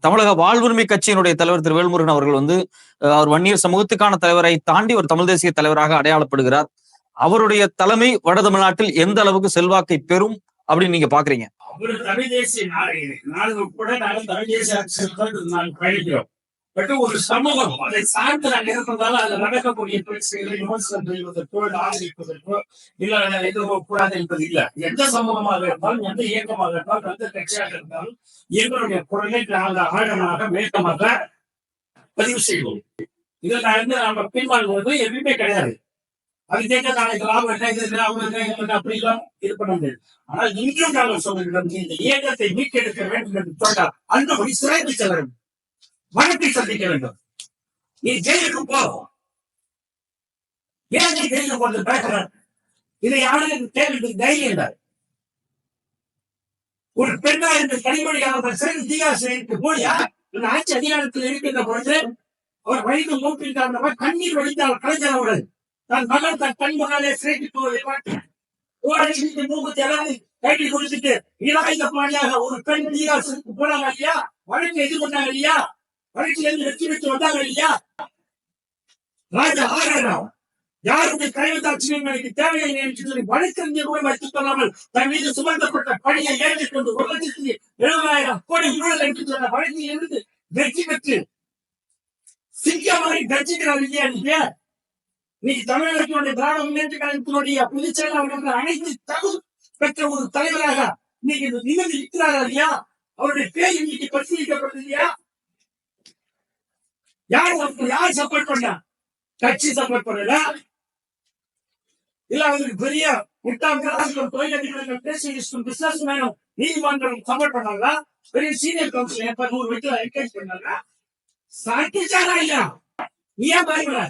தமிழக வாழ்வுரிமை கட்சியினுடைய தலைவர் திரு வேல்முருகன் அவர்கள் வந்து அவர் வன்னியர் சமூகத்துக்கான தலைவரை தாண்டி ஒரு தமிழ் தேசிய தலைவராக அடையாளப்படுகிறார். அவருடைய தலைமை வட தமிழ்நாட்டில் எந்த அளவுக்கு செல்வாக்கை பெறும் அப்படின்னு நீங்க பாக்குறீங்க? அவர் தமிழ் தேசிய நாடுகள் கூட நாங்கள் தமிழ் தேசிய அரசியல் நாங்கள் பயணிக்கிறோம். பட் ஒரு சமூகம் அதை சார்ந்து நான் இருப்பதால அதுல நடக்கக்கூடிய பிரச்சனைகளை விமர்சனம் செய்வதற்கோ ஆதரிப்பதற்கோ இல்ல இது கூடாது என்பது இல்ல. எந்த சமூகமாக இருந்தாலும் எந்த இயக்கமாக இருந்தாலும் எந்த கட்சியாக இருந்தாலும் எங்களுடைய குரலை நாங்கள் ஆழமாக வேகமாக பதிவு செய்வோம். இதில் நான் வந்து நாம பின்வாங்குவது எதுவுமே கிடையாது. அது கேட்க நாளைக்கு லாபம் என்ன இது லாபம் என்ன இது என்ன அப்படி எல்லாம் இது பண்ண முடியாது. ஆனால் இன்றும் நாங்கள் சொல்லுகிறோம் இந்த இயக்கத்தை மீட்டெடுக்க வேண்டும் என்று சொன்னால் அன்பபடி சிறைக்கு செல்ல வேண்டும் வழக்கை சந்திக்க வேண்டும். நீ ஜெயிலுக்கு போ. ஏன் நீ ஜெயிலுக்கு போறது பேசுற இதை யாரும் தேவைக்கு தைரியம் இல்லை ஒரு பெண்ணா என்று கனிமொழியாக சிறை தீகாசிரியருக்கு போலியா? இந்த ஆட்சி அதிகாரத்தில் இருக்கின்ற பொழுது அவர் வயது மூப்பின் காரணமாக கண்ணீர் வடித்தால் கலைஞரவுடன் தன் மகன் தன் கண் சிறைக்கு போவதை பார்த்து ஓரளவுக்கு மூக்குத்தி எல்லாம் கைட்டி குடிச்சிட்டு இலாயுத பாணியாக ஒரு பெண் தீகாசிரியருக்கு போனாங்க இல்லையா? வழக்கு எதிர்கொண்டாங்க இல்லையா? வழக்கில் வெற்றி பெற்று வந்தாங்க இல்லையா? ராஜா ஆராயம் யாருடைய கைவதாட்சியம் எனக்கு தேவையில்லை என்று சொல்லி வழக்கறிஞர் கூட வைத்துக் கொள்ளாமல் தன் மீது சுமந்தப்பட்ட பணியை ஏற்றுக்கொண்டு ஒரு லட்சத்தி எழுபதாயிரம் கோடி ஊழல் என்று சொன்ன வழக்கில் இருந்து வெற்றி பெற்று சிங்கமாரி கட்சிக்கிறார் இல்லையா நீங்க? இன்னைக்கு தமிழகத்தினுடைய திராவிட முன்னேற்ற கழகத்தினுடைய பொதுச் செயலாளர் அனைத்து தகுதி பெற்ற ஒரு தலைவராக இன்னைக்கு நிமிர்ந்து இருக்கிறார் இல்லையா? அவருடைய பேர் இன்னைக்கு பரிசீலிக்கப்படுது இல்லையா யார் யார் சப்போர்ட் பண்ண? கட்சி சப்போர்ட் பண்ணல. இல்ல அவருக்கு பெரிய முட்டாள் தொழிலதிபர்கள் பேசிட்டு பிசினஸ் மேனும் நீதிமன்றம் சப்போர்ட் பண்ணாங்க பெரிய சீனியர் கவுன்சில் எப்ப நூறு வீட்டுல என்கரேஜ் பண்ணாங்க சாட்டிச்சாரா இல்லையா? ஏன் பயப்பட?